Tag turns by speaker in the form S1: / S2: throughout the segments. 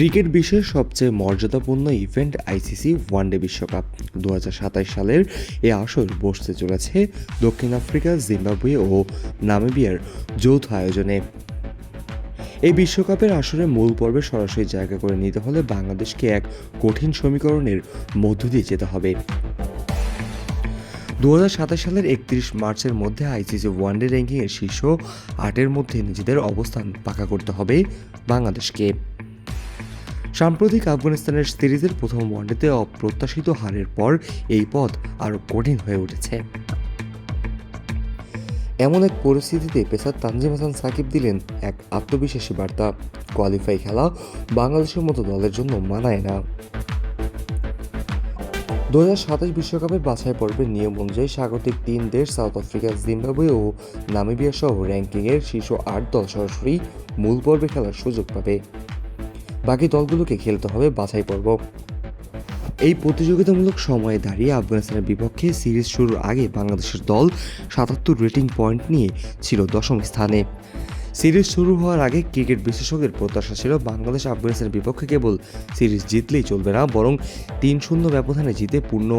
S1: Cricket বিশ্বের সবচেয়ে মর্যাদাপূর্ণ ইভেন্ট আইসিসি ওয়ানডে বিশ্বকাপ। দু হাজার সাতাশ সালের এ আসর বসতে চলেছে দক্ষিণ আফ্রিকা, জিম্বাবুয়ে ও নামিবিয়ার যৌথ আয়োজনে। এই বিশ্বকাপের আসরে মূল পর্বে সরাসরি জায়গা করে নিতে হলে বাংলাদেশকে এক কঠিন সমীকরণের মধ্য দিয়ে যেতে হবে। দু হাজার সাতাশ সালের একত্রিশ মার্চের মধ্যে আইসিসি ওয়ানডে র্যাঙ্কিংয়ের শীর্ষ আটের মধ্যে নিজেদের অবস্থান পাকা করতে হবে বাংলাদেশকে। সাম্প্রতিক আফগানিস্তানের সিরিজের প্রথম ওয়ানডেতে অপ্রত্যাশিত হারের পর এই পথ আরও কঠিন হয়ে উঠেছে। এমন এক পরিস্থিতিতে পেসার তানজিম হাসান সাকিব দিলেন এক আত্মবিশ্বাসী বার্তা। কোয়ালিফাই খেলা বাংলাদেশের মতো দলের জন্য মানায় না। দু হাজার সাতাশ বিশ্বকাপের বাছাই পর্বের নিয়ম অনুযায়ী স্বাগতিক তিন দেশ সাউথ আফ্রিকা, জিম্বাবুয়ে ও নামিবিয়া সহ র্যাঙ্কিংয়ের শীর্ষ আট দল সরাসরি মূল পর্বে খেলার সুযোগ পাবে। বাকি দলগুলোকে খেলতে হবে বাছাই পর্ব। এই প্রতিযোগিতামূলক সময়ে দাঁড়িয়ে আফগানিস্তানের বিপক্ষে সিরিজ শুরুর আগে বাংলাদেশের দল সাতাত্তর রেটিং পয়েন্ট নিয়ে ছিল দশম স্থানে। সিরিজ শুরু হওয়ার আগে ক্রিকেট বিশেষজ্ঞের প্রত্যাশা ছিল বাংলাদেশ আফগানিস্তানের বিপক্ষে কেবল সিরিজ জিতলেই চলবে না, বরং তিন শূন্য ব্যবধানে জিতে পূর্ণ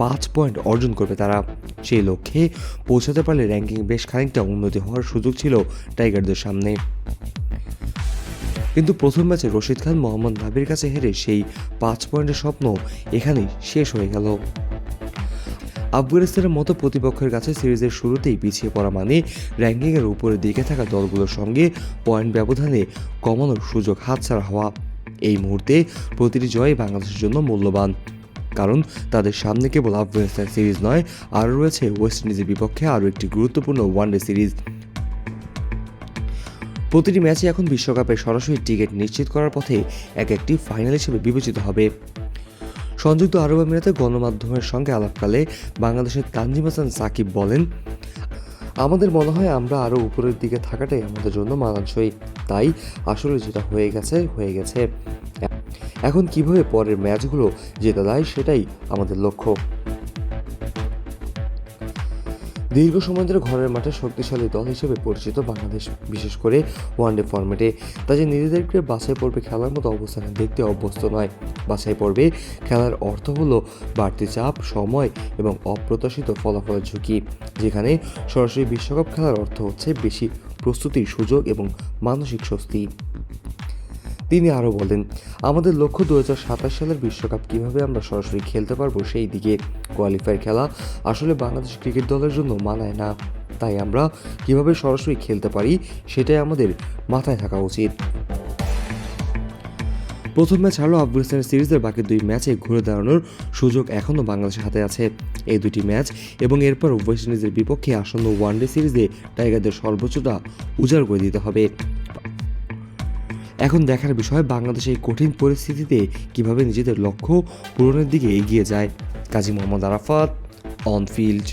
S1: পাঁচ পয়েন্ট অর্জন করবে তারা। সেই লক্ষ্যে পৌঁছাতে পারলে র্যাঙ্কিং বেশ খানিকটা উন্নতি হওয়ার সুযোগ ছিল টাইগারদের সামনে। কিন্তু প্রথম ম্যাচে রশিদ খান, মোহাম্মদ নাবির কাছে হেরে সেই পাঁচ পয়েন্টের স্বপ্ন এখানেই শেষ হয়ে গেল। আফগানিস্তানের মতো প্রতিপক্ষের কাছে সিরিজের শুরুতেই পিছিয়ে পড়া মানে র্যাঙ্কিংয়ের উপরে দিকে থাকা দলগুলোর সঙ্গে পয়েন্ট ব্যবধানে কমানোর সুযোগ হাতছাড়া হওয়া। এই মুহূর্তে প্রতিটি জয় বাংলাদেশের জন্য মূল্যবান, কারণ তাদের সামনে কেবল আফগানিস্তান সিরিজ নয়, আরও রয়েছে ওয়েস্ট ইন্ডিজের বিপক্ষে আরও একটি গুরুত্বপূর্ণ ওয়ানডে সিরিজ। প্রতিটি ম্যাচে এখন বিশ্বকাপে সরাসরি টিকিট নিশ্চিত করার পথে এক একটি ফাইনাল হিসেবে বিবেচিত হবে। সংযুক্ত আরব আমিরাতে গণমাধ্যমের সঙ্গে আলাপকালে বাংলাদেশের তানজিম হাসান সাকিব বলেন, আমাদের মনে হয় আমরা আরও উপরের দিকে থাকাটাই আমাদের জন্য মানানসই। তাই আসলে যেটা হয়ে গেছে হয়ে গেছে। এখন কীভাবে পরের ম্যাচগুলো জেতা দেয় সেটাই আমাদের লক্ষ্য। দীর্ঘ সময় ধরে ঘরের মাঠে শক্তিশালী দল হিসেবে পরিচিত বাংলাদেশ, বিশেষ করে ওয়ানডে ফরম্যাটে। তাদের নিজেদেরকে বাছাই পর্বে খেলার মতো অবস্থানে দেখতে অভ্যস্ত নয়। বাছাই পর্বে খেলার অর্থ হলো বাড়তি চাপ, সময় এবং অপ্রত্যাশিত ফলাফলের ঝুঁকি, যেখানে সরাসরি বিশ্বকাপ খেলার অর্থ হচ্ছে বেশি প্রস্তুতির সুযোগ এবং মানসিক স্বস্তি। তিনি আরও বলেন, আমাদের লক্ষ্য দু হাজার সাতাশ সালের বিশ্বকাপ কীভাবে আমরা সরাসরি খেলতে পারব সেই দিকে কোয়ালিফায়ার খেলা আসলে বাংলাদেশ ক্রিকেট দলের জন্য মানায় না। তাই আমরা কীভাবে সরাসরি খেলতে পারি সেটাই আমাদের মাথায় থাকা উচিত। প্রথম ম্যাচ হারলো আফগানিস্তানের সিরিজের বাকি দুই ম্যাচে ঘুরে দাঁড়ানোর সুযোগ এখনও বাংলাদেশের হাতে আছে। এই দুটি ম্যাচ এবং এরপর ওয়েস্ট ইন্ডিজের বিপক্ষে আসন্ন ওয়ানডে সিরিজে টাইগারদের সর্বোচ্চটা উজাড় করে দিতে হবে। এখন দেখার বিষয়, বাংলাদেশ এই কঠিন পরিস্থিতিতে কীভাবে নিজেদের লক্ষ্য পূরণের দিকে এগিয়ে যায়? Kazi Mohammad Arafat on field